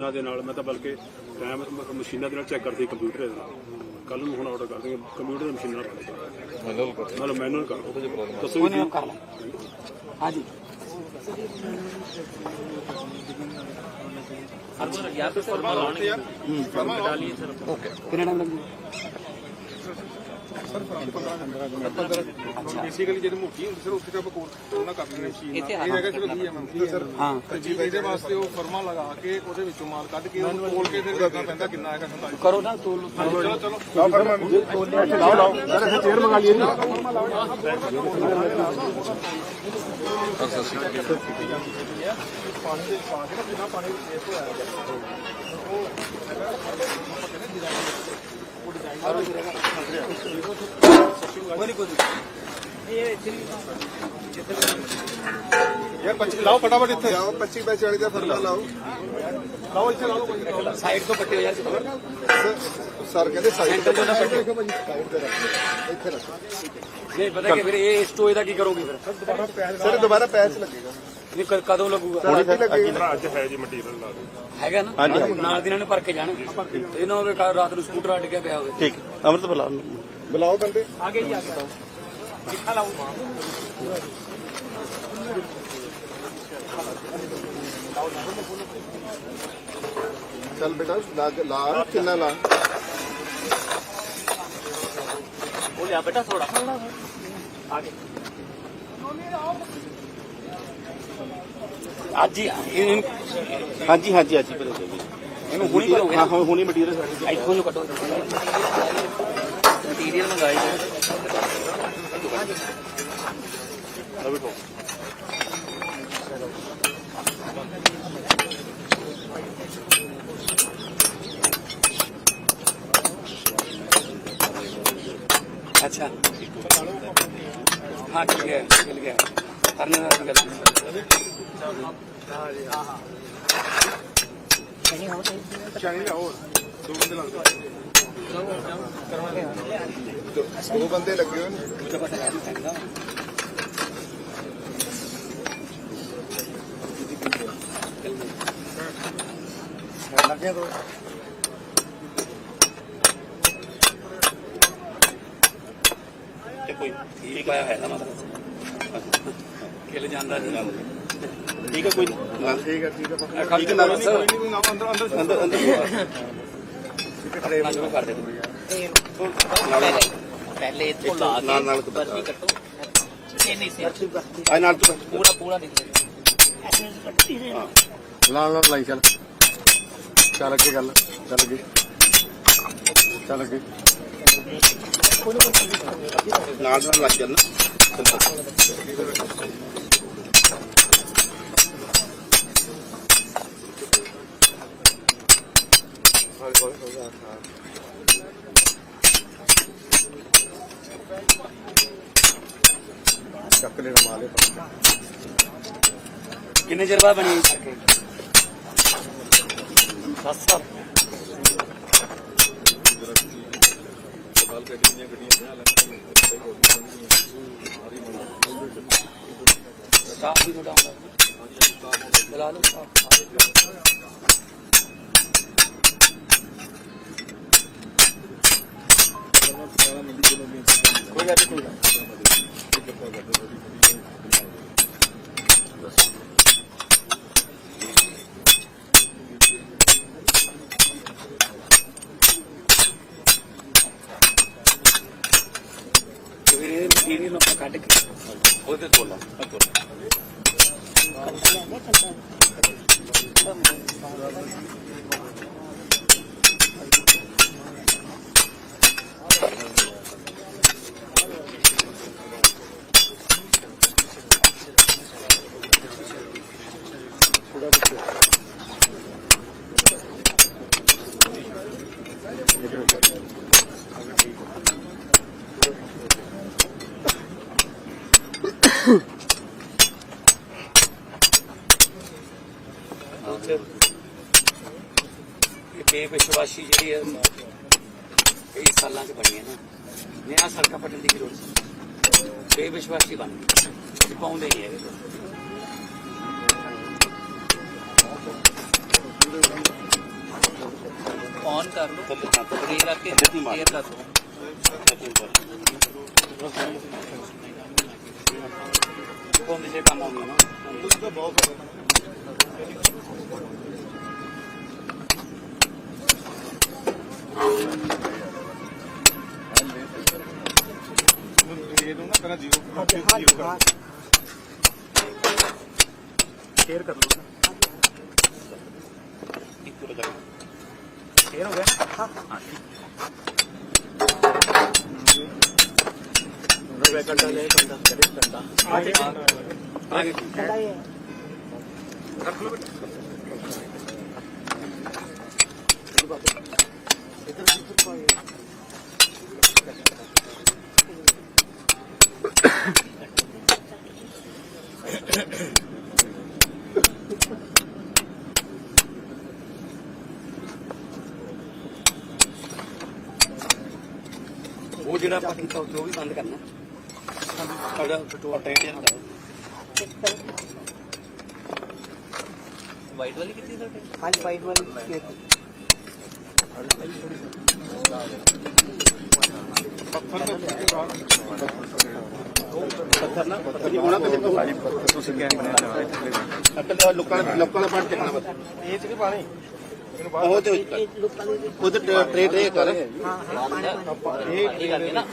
ਇਹਨਾਂ ਦੇ ਨਾਲ ਮੈਂ ਤਾਂ ਬਲਕਿ ਟਾਈਮ ਮਸ਼ੀਨਾਂ ਦੇ ਨਾਲ ਚੈੱਕ ਕਰਦੀ ਕੰਪਿਊਟਰ ਦੇ ਨਾਲ। ਕੱਲ ਨੂੰ ਹੁਣ ਆਰਡਰ ਕਰ ਦਿੰਗੇ ਕੰਪਿਊਟਰ ਦੀ ਮਸ਼ੀਨ ਨਾਲ। ਕਰ ਮੈਨੂਅਲ ਕਰ ਨਾਲ ਮੈਨੂਅਲ ਕਰ ਦੱਸੋ ਕੋਈ ਜੀ ਨਹੀਂ ਕਰ ਲੈ ਹਾਂਜੀ। ਓਕੇ ਕਿੰਨਾ ਟਾਈਮ ਲੱਗੂ ਬੇਸਿਕਲੀ ਜਿਹੜੀ ਮੋਟੀ ਹੁੰਦੀ ਸਰ ਉੱਥੇ ਤੇ ਕੋਰਸ ਉਹਨਾਂ ਕਰ ਲੈਣੇ ਮਸ਼ੀਨ ਇਹ ਹੈਗਾ ਸਿਰਫ 20 ਐਮਐਮ ਸਰ ਹਾਂ ਜੀ ਇਹਦੇ ਵਾਸਤੇ ਉਹ ਫਰਮਾ ਲਗਾ ਕੇ ਉਹਦੇ ਵਿੱਚੋਂ ਮਾਲ ਕੱਢ ਕੇ ਉਹਨੂੰ ਖੋਲ ਕੇ ਫਿਰ ਦੇਖਣਾ ਪੈਂਦਾ ਕਿੰਨਾ ਹੈਗਾ ਸੰਤਾਲੀ। ਕਰੋ ਨਾ ਤੋਲ ਚਲੋ ਚਲੋ। ਯਾਰ 25 ਲਾਓ ਫਟਾਫਟ ਇੱਥੇ ਜਾਓ 25 ਬਾਈ 40 ਦਾ ਫਰਮਾ ਲਾਓ ਲਾਓ ਇੱਥੇ ਲਾਓ। ਸਾਈਡ ਤੋਂ ਪੱਟੇ ਹੋ ਯਾਰ ਸਰ- ਸਰ ਕਹਿੰਦੇ ਸਾਈਡ ਤੇ ਸਾਈਡ ਤੇ ਰੱਖੋ ਇੱਥੇ ਰੱਖੋ ਨਹੀਂ ਪਤਾ ਕਿ ਫਿਰ ਇਹ ਸਟੋਏ ਦਾ ਕੀ ਕਰੋਗੇ ਫਿਰ ਸਰ ਦੁਬਾਰਾ ਪੈਚ ਲੱਗੇਗਾ ਕ- ਕਦੋਂ ਲੱਗੂਗਾ? ਹੁਣ ਵੀ ਲੱਗੇਗਾ। ਅੱਜ ਹੈ ਜੀ ਮਟੀਰੀਅਲ ਲਾ ਦਿਓ ਹੈਗਾ ਨਾ? ਨਾਲ ਦੀ ਨਾਲ ਨੂੰ ਭਰ ਕੇ ਜਾਣ। ਇਹ ਨਾ ਹੋਵੇ ਕੱਲ੍ਹ ਰਾਤ ਨੂੰ ਸਕੂਟਰ ਅੱਡ ਕੇ ਪਿਆ ਹੋਵੇ। ਠੀਕ ਅਮਰਤ ਬੁਲਾ ਬੁਲਾਓ ਬੰਦੇ। ਚੱਲ ਬੇਟਾ ਲਾ ਲਾ ਕਿੰਨਾ ਲਾ? ਉਹ ਲਿਆ ਬੇਟਾ ਥੋੜਾ ਹਾਂਜੀ ਹਾਂਜੀ ਹਾਂਜੀ ਭਰੋ ਇਹਨੂੰ ਹੁਣੀ ਭਰੋਗੇ ਹਾਂ ਹੁਣੀ ਮਟੀਰੀਅਲ ਸਾਡੇ ਇੱਥੋਂ ਜੋ ਕੱਢੋ। ਮਟੀਰੀਅਲ ਮੰਗਾਈ ਅੱਛਾ। ਹਾਂ ਠੀਕ ਹੈ ਮਿਲ ਗਿਆ ਹਰਨੇ ਨਾਲ ਚਾਹੀਦਾ ਹੋਰ ਦੋ ਬੰਦੇ ਲੱਗਦੇ ਦੋ ਬੰਦੇ ਲੱਗੇ ਹੋਏ ਨੇ ਲੱਗੇ ਦੋ ਤੇ ਕੋਈ ਠੀਕ ਆਇਆ ਹੈ ਨਾ ਮਤਲਬ ਕਿਲੇ ਜਾਂਦਾ ਨਹੀਂ ਠੀਕ ਹੈ ਕੋਈ ਠੀਕ ਹੈ ਠੀਕ ਹੈ ਠੀਕ ਹੈ ਨਾ ਸਰ। ਅੰਦਰ ਅੰਦਰ ਅੰਦਰ ਅੰਦਰ ਟ੍ਰੇਨ ਕਰ ਦੇ ਪਹਿਲੇ ਇੱਥੇ ਨਾਲ ਨਾਲ ਬਰਫੀ ਕੱਟੋ। ਨਾਲ ਪੂਰਾ ਪੂਰਾ ਦੇ ਐਸੇ ਕੱਟੀ ਦੇ ਨਾਲ ਨਾਲ ਲਾਈ ਚੱਲ। ਚੱਲ ਅੱਗੇ ਗੱਲ ਚੱਲ ਅੱਗੇ। ਚੱਲ ਅੱਗੇ। ਨਾਲ ਨਾਲ ਲੱਗ ਚੱਲ। 好好好好好。ਚੱਕ ਲੈ ਰਮਾ ਲੈ ਕਿੰਨੇ ਚਿਰ ਬਾਅਦ ਬਣੀ ਸੱਤ ਸੱਤ ਬਾਲ ਕੱਢੀਆਂ ਗੱਡੀਆਂ ਬਣਾ ਲੈਂਦੇ ਕਾਫੀ ਥੋੜਾ ਹੁੰਦਾ ਬਲਾ ਲਓ। ਕੋਈ ਗੱਲ ਨਹੀਂ ਕੋਈ ਗੱਲ ਤੇ ਫਿਰ ਇਹ ਮਟੀਰੀਅਲ ਨੂੰ ਆਪਾਂ ਕੱਢ ਕੇ ਉਹਦੇ ਤੋਲਾ ਤੋਲਾ ਇਹ ਬੇਵਿਸ਼ਵਾਸੀ ਜਿਹੜੀ ਹੈ, ਕਈ ਸਾਲਾਂ ਚ ਬਣੀ ਹੈ ਨਾ। ਨਿਆ ਸੜਕਾਂ ਪੱਟਣ ਦੀ ਜ਼ਰੂਰਤ ਲੋੜ ਸੀ? ਬੇਵਿਸ਼ਵਾਸੀ ਬਣ ਗਈ। ਅਸੀਂ ਪਾਉਂਦੇ ਨਹੀਂ ਹੈਗੇ। ਬੰਦ ਕਰ ਲਓ। ਬ੍ਰੇਕ ਰੱਖ ਕੇ। ਕਲੀਅਰ ਕਰ ਦਿਓ ਉਹਦੇ ਜੇ ਕੰਮ ਆਉਂਦੀ ਨਾ ਤੁਸੀਂ ਤਾਂ ਬਹੁਤ ਇਹ ਨੂੰ। ਨਾ ਕਰਾ ਜ਼ੀਰੋ ਜ਼ੀਰੋ ਕਰ ਸ਼ੇਅਰ ਕਰ ਲਓ ਇੱਕ 给了我，哈。Thank you. ਜਿਹੜਾ ਪਾਰਕਿੰਗ ਚੌਕ ਤੇ ਉਹ ਵੀ ਬੰਦ ਕਰਨਾ। ਸਾਡਾ ਪੈਟਰੋਲ ਟੈਂਕ ਜਾਂਦਾ ਵਾਈਟ ਵਾਲੀ ਕਿੱਥੇ ਤੁਹਾਡੇ? ਹਾਂਜੀ ਵਾਈਟ ਵਾਲੀ ਪੱਥਰ ਨਾ ਪੱਥਰ ਨਹੀਂ ਹੋਣਾ ਕਿਸੇ ਕੋਲ ਤੁਸੀਂ ਕਹਿ ਰਹੇ ਅੱਟਲ ਲੋਕਾਂ ਨੇ ਲੋਕਾਂ ਨੇ ਪਾਣੀ ਚੱਕਣਾ ਬਸ ਇਹ ਚ ਕੀ ਪਾਣੀ? ਉਹ ਤੇ ਉਹਦੇ ਟਰੇ ਟਰੇ ਕਰ ਹਾਂ ਹਾਂ ਪਾਣੀ ਇਹ ਕਰਕੇ ਨਾ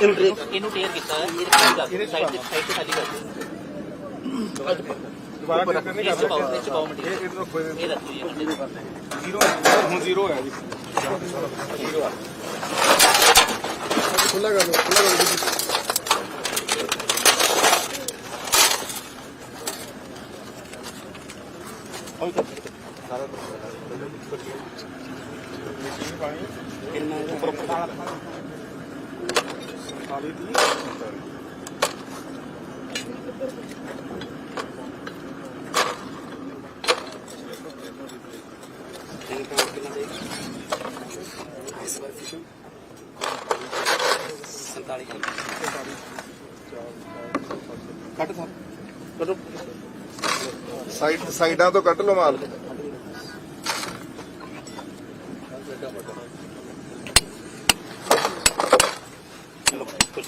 ਇਹਨੂੰ ਟਰੇ ਇਹਨੂੰ ਟੇਅਰ ਕੀਤਾ ਹੈ। ਇਹ ਖਾਲੀ ਕਰ ਸਾਈਡ ਤੇ ਸਾਈਡ ਤੇ ਖਾਲੀ ਕਰ ਦਿਓ ਦੁਬਾਰਾ ਕਰ ਕਰਨੀ ਇਸ ਚ ਪਾਓ ਕਰ ਇਸ ਇਹ ਮਟੀਰੀਅਲ ਇਹ ਰੱਖੋ ਇਹ ਰੱਖੋ ਜ਼ੀਰੋ ਹੁਣ ਜ਼ੀਰੋ ਹੈ ਜੀ। ਖੁੱਲਾ ਕਰ ਲਓ ਖੁੱਲਾ ਕਰ ਲਓ ਪਾਣੀ ਕਿੰਨਾ ਇਹਦਾ ਖਾਲੀ ਦੀ। ਟੈਂਕ ਪਾਉਣ ਕਿੰਨਾ ਦੇ ਇਸ ਵਾਰ ਫਿਸ਼ਨ 47 ਕੱਟ ਸਾ ਕੱਟੋ ਸਾਈਡ ਸਾਈਡਾਂ ਤੋਂ ਕੱਢ ਲਓ ਮਾਲ ਚਲੋ ਕੁਝ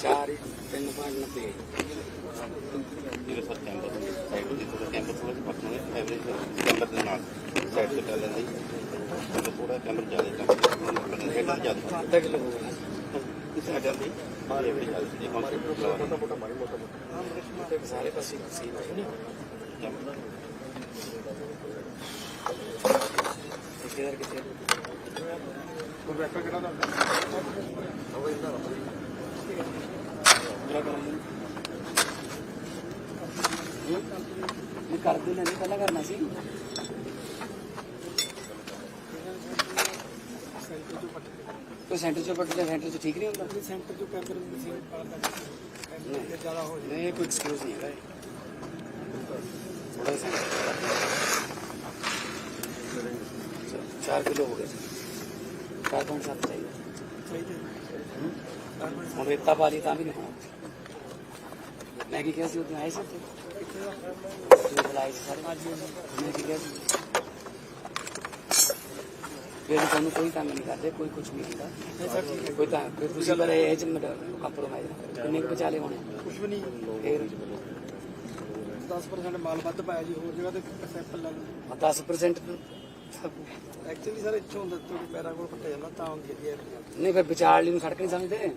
ਚਾਰ ਤਿੰਨ ਪੰਜ ਨੱਬੇ ਜਿਹੜੇ ਸਰ ਕੈਂਪਸ ਸਾਈਡ ਤੋਂ ਜਿੱਥੇ ਕੈਂਪਸ ਥੋੜਾ ਜਿਹਾ ਪੱਟਣਾ ਹੈ ਐਵਰੇਜ ਕੈਂਪਸ ਦੇ ਨਾਲ ਸਾਈਡ ਤੇ ਚੱਲ ਜਾਂਦੀ ਹੈ ਥੋੜਾ ਕੈਂਪਸ ਜ਼ਿਆਦਾ ਕੰਮ ਹੈਡਰ ਜ਼ਿਆਦਾ ਅੱਧਾ ਕਿਲੋ ਹੋ ਗਿਆ ਇਸ ਹੈਡਰ ਦੀ ਬਾਹਰ ਐਵਰੇਜ ਜ਼ਿਆਦਾ ਜੀ ਕੌਨਸੈਪਟ ਸਾਰੇ ਪਾਸੇ ਸੀ ਕਿਹੜਾ ਕਿੱਥੇ ਕੋਈ ਵੈਕਟਰ ਕਿਹੜਾ ਦਾ ਪੂਰਾ ਕਰਾਂਗੇ ਇਹ ਕਰਦੇ ਨੇ ਪਹਿਲਾਂ ਕਰਨਾ ਸੀ। ਕੋਈ ਸੈਂਟਰ ਚੋਂ ਪੱਟ ਸੈਂਟਰ ਚ ਠੀਕ ਨਹੀਂ ਹੁੰਦਾ ਸੈਂਟਰ ਤੋਂ ਪੈਪਰ ਮਸ਼ੀਨ ਨਹੀਂ ਜ਼ਿਆਦਾ ਹੋ ਨਹੀਂ ਇਹ ਕੋਈ ਐਕਸਕਿਊਜ਼ ਨਹੀਂ ਹੈ ਥੋੜਾ ਸੈਂਟਰ ਚਾਰ ਕਿਲੋ ਹੋ ਗਏ ਚਾਰ ਪੰਜ ਸੱਤ ਚਾਹੀਦਾ ਹੁਣ ਰੇਤਾ ਪਾ ਲਈ ਤਾਂ ਵੀ ਨਹੀਂ ਹੋਣਾ ਮੈਂ ਕੀ ਕਿਹਾ ਸੀ ਉਦੋਂ ਆਏ ਸੀ ਉੱਥੇ ਤੁਸੀਂ ਬੁਲਾਏ ਸੀ ਸਾਰੇ ਮੈਂ ਕੀ ਕਿਹਾ ਸੀ ਫਿਰ ਤੁਹਾਨੂੰ ਕੋਈ ਤੰਗ ਨਹੀਂ ਕਰਦੇ ਕੋਈ ਕੁਝ ਨਹੀਂ ਹੁੰਦਾ। ਕੋਈ ਤਾਂ ਕੋਈ ਤੁਸੀਂ ਪਰ ਇਹ ਚ ਕੰਪਰੋਮਾਈਜ਼ ਕਿੰਨੇ ਕੁ ਵਿਚਾਲੇ ਹੋਣੇ? ਕੁਝ ਵੀ ਨਹੀਂ। ਫਿਰ 10% ਮਾਲ ਵੱਧ ਪਾਇਆ ਜੀ ਹੋਰ ਜਗ੍ਹਾ ਤੇ ਸੈਂਪਲ ਲੱਗ 10% ਐਕਚੁਅਲੀ ਸਰ ਇੱਥੋਂ ਹੁੰਦਾ ਤੁਹਾਡੇ ਪੈਰਾਂ ਕੋਲ ਫਟਿਆ ਜਾਂਦਾ ਤਾਂ ਹੁੰਦੀ ਹੈ ਨਹੀਂ ਫਿਰ ਵਿਚਾਰ ਨੂੰ ਸੜਕ ਨਹੀਂ ਸਮਝਦੇ?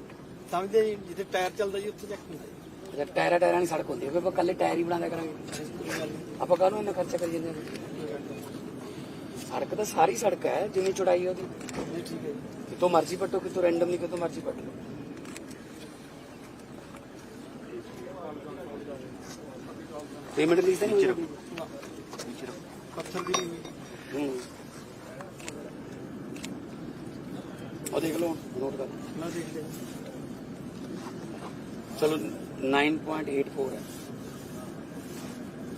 ਸਮਝਦੇ ਜੀ ਜਿੱਥੇ ਟਾਇਰ ਚੱਲਦਾ ਜੀ ਉੱਥੇ ਚੱਕ ਹੁੰਦਾ ਜੀ ਟਾਇਰਾਂ ਟਾਇਰਾਂ ਦੀ ਸੜਕ ਹੁੰਦੀ ਹੈ ਫਿਰ ਆਪਾਂ ਕੱਲੇ ਟਾਇਰ ਹੀ ਬਣਾਉਂਦਾ ਕਰਾਂਗੇ। ਆਪਾਂ ਕਾਹਨੂੰ ਇੰਨਾ ਖਰਚਾ ਕਰੀ ਜਾਂਦੇ ਹਾਂ ਸੜਕ ਤਾਂ ਸਾਰੀ ਸੜਕ ਹੈ ਜਿੰਨੀ ਚੌੜਾਈ ਹੈ ਉਹਦੀ। ਨਹੀਂ ਠੀਕ ਹੈ ਜੀ। ਕਿਤੋਂ ਮਰਜ਼ੀ ਪੱਟੋ ਕਿਤੋਂ ਰੈਂਡਮਲੀ ਕਿਤੋਂ ਮਰਜ਼ੀ ਪੱਟ ਲਓ। ਪੇਮੈਂਟ ਲਈ ਤਾਂ ਨਹੀਂ ਹੋਈ ਪੱਥਰ ਦੀ ਨਹੀਂ ਹੋਈ। ਹੂੰ। ਉਹ ਦੇਖ ਲਓ ਨੋਟ ਕਰ। ਮੈਂ ਦੇਖ ਲਿਆ। ਚਲੋ 9.84 ਹੈ।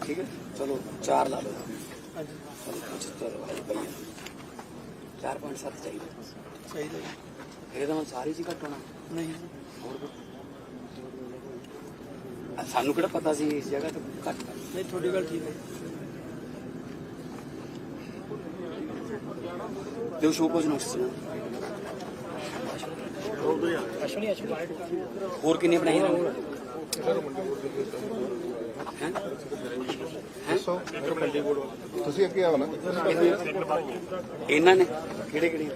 ਠੀਕ ਹੈ? ਚਲੋ 4 ਲਾ ਲਓ। ਹਾਂਜੀ। ਚਲੋ 75 ਵਾਲੀ ਪਈ ਹੈ 4.7 ਚਾਹੀਦਾ। ਚਾਹੀਦਾ। ਜੀ। ਇਹ ਤਾਂ ਹੁਣ ਸਾਰੀ ਚੀਜ਼ ਘਟਣਾ ਨਹੀਂ। ਜੀ। ਹੋਰ ਕੁਛ? ਆ ਸਾਨੂੰ ਕਿਹੜਾ ਪਤਾ ਸੀ ਇਸ ਜਗ੍ਹਾ ਤੇ ਘੱਟ? ਕਰ ਨਹੀਂ ਤੁਹਾਡੀ ਗੱਲ ਠੀਕ ਹੈ। ਦਿਓ ਸ਼ੋ ਕੋਜ ਨੋਟਿਸ ਨਾ। ਹੋਰ ਕਿੰਨੇ ਇਹਨਾਂ ਨੇ ਹੈਂ? ਹੈਂ? ਤੁਸੀਂ ਅੱਗੇ ਆਓ ਨਾ ਇਹਨਾਂ ਨੇ ਕਿਹੜੇ ਕਿਹੜੇ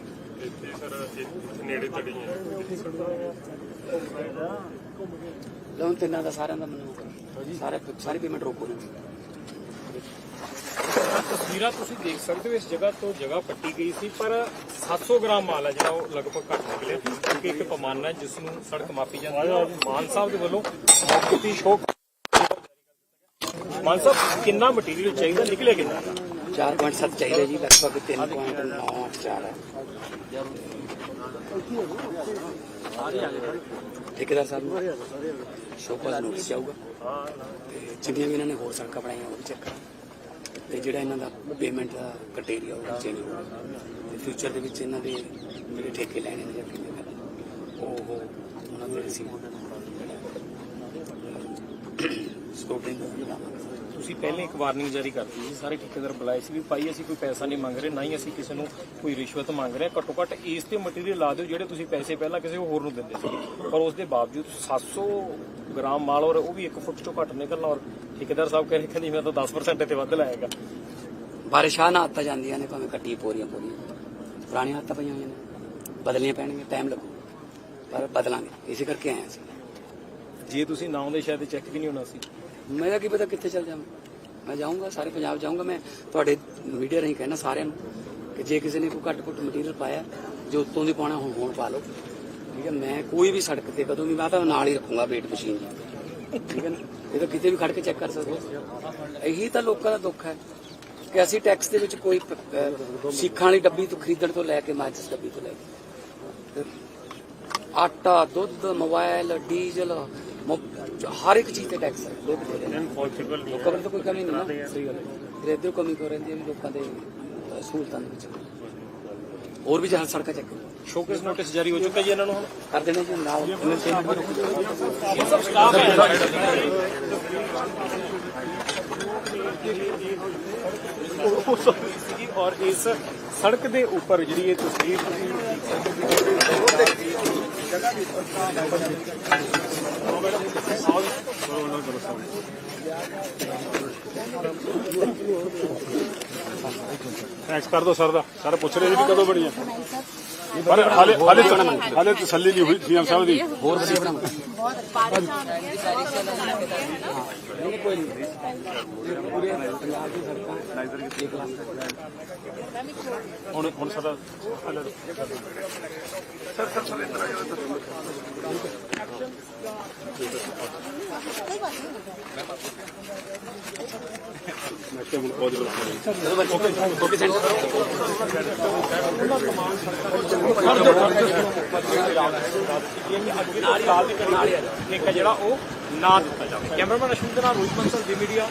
ਲੋਨ ਤਿੰਨਾਂ ਦਾ ਸਾਰਿਆਂ ਦਾ ਮੈਨੂੰ ਸਾਰੇ ਸਾਰੀ ਪੇਮੈਂਟ ਰੋਕੋ ਤਸਵੀਰਾਂ ਤੁਸੀਂ ਦੇਖ ਸਕਦੇ ਹੋ, ਇਸ ਜਗ੍ਹਾ ਤੋਂ ਜਗ੍ਹਾ ਪੱਟੀ ਗਈ ਸੀ, ਪਰ 700 ਗ੍ਰਾਮ ਮਾਲ ਹੈ ਜਿਹੜਾ ਉਹ ਲਗਭਗ ਘੱਟ ਨਿਕਲਿਆ ਕਿਉਂਕਿ ਇੱਕ ਪੈਮਾਨਾ ਹੈ ਜਿਸ ਨੂੰ ਸੜਕ ਮਾਪੀ ਜਾਂਦੀ ਹੈ ਮਾਨ ਸਾਹਿਬ ਦੇ ਵੱਲੋਂ ਮੌਕੇ ਸ਼ੋਕ ਮਾਨ ਸਾਹਿਬ, ਕਿੰਨਾ ਮਟੀਰੀਅਲ ਚਾਹੀਦਾ, ਨਿਕਲਿਆ ਕਿੰਨਾ? 4.7 ਚਾਹੀਦਾ ਜੀ, ਲਗਭਗ 3.94 ਹੈ। ਠੇਕੇਦਾਰ ਸਾਹਿਬ ਨੂੰ ਸ਼ੋਪਾ ਨੋਟਿਸ ਜਾਊਗਾ। ਜਿੰਨੀਆਂ ਵੀ ਇਹਨਾਂ ਨੇ ਹੋਰ ਸੜਕਾਂ ਬਣਾਈਆਂ, ਉਹ ਵੀ ਚੈੱਕ ਕਰੋ ਤੇ ਜਿਹੜਾ ਇਹਨਾਂ ਦਾ ਪੇਮੈਂਟ ਦਾ ਕਟੇਰੀਆ ਉਹ ਚੇਂਜ ਹੋਊਗਾ। ਤੇ ਫਿਊਚਰ ਦੇ ਵਿੱਚ ਇਹਨਾਂ ਦੇ ਜਿਹੜੇ ਠੇਕੇ ਲੈਣੇ ਨੇ ਜਾਂ ਕਿੰਨੇ ਕਰਨੇ ਉਹ ਉਹ ਉਹਨਾਂ ਦੇ ਰਿਸੀਵ ਸਕੋਪਿੰਗ ਦਾ ਤੁਸੀਂ ਪਹਿਲੇ ਇੱਕ ਵਾਰਨਿੰਗ ਜਾਰੀ ਕਰਤੀ ਸੀ ਸਾਰੇ ਠੇਕੇਦਾਰ ਬੁਲਾਏ ਸੀ ਵੀ ਭਾਈ ਅਸੀਂ ਕੋਈ ਪੈਸਾ ਨਹੀਂ ਮੰਗ ਰਹੇ ਨਾ ਹੀ ਅਸੀਂ ਕਿਸੇ ਨੂੰ ਕੋਈ ਰਿਸ਼ਵਤ ਮੰਗ ਰਹੇ ਘੱਟੋ ਘੱਟ ਇਸ ਤੇ ਮਟੀਰੀਅਲ ਲਾ ਦਿਓ ਜਿਹੜੇ ਤੁਸੀਂ ਪੈਸੇ ਪਹਿਲਾਂ ਕਿਸੇ ਹੋਰ ਨੂੰ ਦਿੰਦੇ ਸੀ ਪਰ ਉਸ ਦੇ ਬਾਵਜੂਦ 700 ਗ੍ਰਾਮ ਮਾਲ ਔਰ ਉਹ ਵੀ 1 ਫੁੱਟ ਚੋਂ ਘੱਟ ਨਿਕਲਣਾ ਔਰ ਠੇਕੇਦਾਰ ਸਾਹਿਬ ਕਹਿੰਦੇ ਕਹਿੰਦੇ ਮੈਂ ਤਾਂ 10% ਤੇ ਵੱਧ ਲਾਏਗਾ। ਬਾਰਿਸ਼ਾਂ ਨਾ ਆਤਾ ਜਾਂਦੀਆਂ ਨੇ ਭਾਵੇਂ ਕੱਟੀ ਪੋਰੀਆਂ ਪੋਰੀਆਂ। ਪੁਰਾਣੀਆਂ ਹੱਥਾਂ ਪਈਆਂ ਹੋਈਆਂ ਨੇ। ਬਦਲਣੀਆਂ ਪੈਣਗੀਆਂ ਟਾਈਮ ਲੱਗੂ। ਪਰ ਬਦਲਾਂਗੇ। ਇਸੇ ਕਰਕੇ ਆਏ ਸੀ ਜੇ ਤੁਸੀਂ ਨਾ ਆਉਂਦੇ ਸ਼ਾਇਦ ਚੈੱਕ ਵੀ ਨਹੀਂ ਹੋਣਾ ਸੀ। ਮੇਰਾ ਕੀ ਪਤਾ ਕਿੱਥੇ ਚੱਲ ਜਾਵਾਂ। ਮੈਂ ਜਾਊਂਗਾ, ਸਾਰੇ ਪੰਜਾਬ ਜਾਊਂਗਾ, ਮੈਂ ਤੁਹਾਡੇ ਮੀਡੀਆ ਰਾਹੀਂ ਕਹਿਣਾ ਸਾਰਿਆਂ ਨੂੰ ਕਿ ਜੇ ਕਿਸੇ ਨੇ ਕੋਈ ਘੱਟ ਘੁੱਟ ਮਟੀਰੀਅਲ ਪਾਇਆ, ਜੋ ਉੱਤੋਂ ਦੀ ਪਾਉਣਾ, ਹੁਣ ਹੁਣ ਪਾ ਲਓ। ਠੀਕ ਹੈ, ਮੈਂ ਕੋਈ ਵੀ ਸੜਕ ਤੇ ਕਦੋਂ ਵੀ ਮੈਂ ਤਾਂ ਨਾਲ ਹੀ ਰੱਖੂੰਗਾ ਵੇਟ ਮਸ਼ੀਨ ਠੀਕ ਹੈ ਨਾ? ਇਹ ਤਾਂ ਕਿਤੇ ਵੀ ਖੜ ਕੇ ਚੈੱਕ ਕਰ ਸਕਦੇ ਹੋ। ਇਹੀ ਤਾਂ ਲੋਕਾਂ ਦਾ ਦੁੱਖ ਹੈ ਕਿ ਅਸੀਂ ਟੈਕਸ ਦੇ ਵਿੱਚ ਕੋਈ ਸਿੱਖਾਂ ਵਾਲੀ ਡੱਬੀ ਤੋਂ ਖਰੀਦਣ ਤੋਂ ਲੈ ਕੇ ਮਾਚਿਸ ਡੱਬੀ ਤੋਂ ਲੈ ਕੇ। ਆਟਾ, ਦੁੱਧ ਮੋਬਾਈਲ ਡੀਜ਼ਲ ਹਰ ਇੱਕ ਚੀਜ਼ ਤੇ ਟੈਕਸ ਹੈ ਲੋਕ ਦੇ। ਰਹੇ ਨੇ। ਲੋਕਾਂ ਵੱਲ ਤਾਂ ਕੋਈ ਕਮੀ ਨਹੀਂ ਨਾ ਸਹੀ ਗੱਲ ਹੈ। ਫਿਰ ਇੱਧਰ ਕਮੀ ਹੋ ਰਹਿੰਦੀ ਹੈ ਲੋਕਾਂ ਦੇ ਸਹੂਲਤਾਂ ਦੇ ਵਿੱਚ। ਹੋਰ ਵੀ ਜਹਾਂ ਸੜਕਾਂ ਚੱਕ ਸ਼ੋਕੇਸ ਨੋਟਿਸ ਜਾਰੀ ਹੋ ਚੁੱਕਾ ਜੀ ਇਹਨਾਂ ਨੂੰ ਹੁਣ? ਕਰ ਦੇਣੇ ਜੀ ਨਾਲ ਰੋਕੋ ਸਭ ਸਟਾਫ ਹੈ। ਔਰ ਇਸ ਸੜਕ ਦੇ ਉੱਪਰ ਜਿਹੜੀ ਇਹ ਤਸਵੀਰ ਤੁਸੀਂ Thank you. ਟੈਕਸ ਕਰ ਦੋ ਸਰ ਦਾ। ਸਰ ਪੁੱਛ ਰਹੇ ਸੀ ਵੀ ਕਦੋਂ ਬਣੀ ਹੈ ਪਰ ਹਾਲੇ ਹਾਲੇ ਹਾਲੇ ਤਸੱਲੀ ਨਹੀਂ ਹੋਈ ਸੀਐਮ ਸਾਹਿਬ ਦੀ। ਹੋਰ ਵਧੀਆ ਬਣਾਵਾਂ ਬਹੁਤ ਕੋਈ ਨਹੀਂ ਪੂਰੇ ਪੰਜਾਬ ਦੀ ਸੜਕਾਂ ਇੱਕ ਲੱਖ ਹੁਣ ਹੁਣ ਸਾਡਾ ਮੈਂ ਕਿਹਾ ਹੁਣ ਪੌਜ ਬੁਲਾ ਓਕੇ ਸੈਂਟਰ ਨਾਲ ਹੀ ਨਾਲ ਇੱਕ ਹੈ ਜਿਹੜਾ ਉਹ ਨਾ ਦਿੱਤਾ ਜਾਵੇ। ਕੈਮਰਾਮੈਨ ਅਸ਼ੂ ਦੇ ਨਾਲ ਰੋਹਿਤ ਬੰਸਲ ਦੀ ਮੀਡੀਆ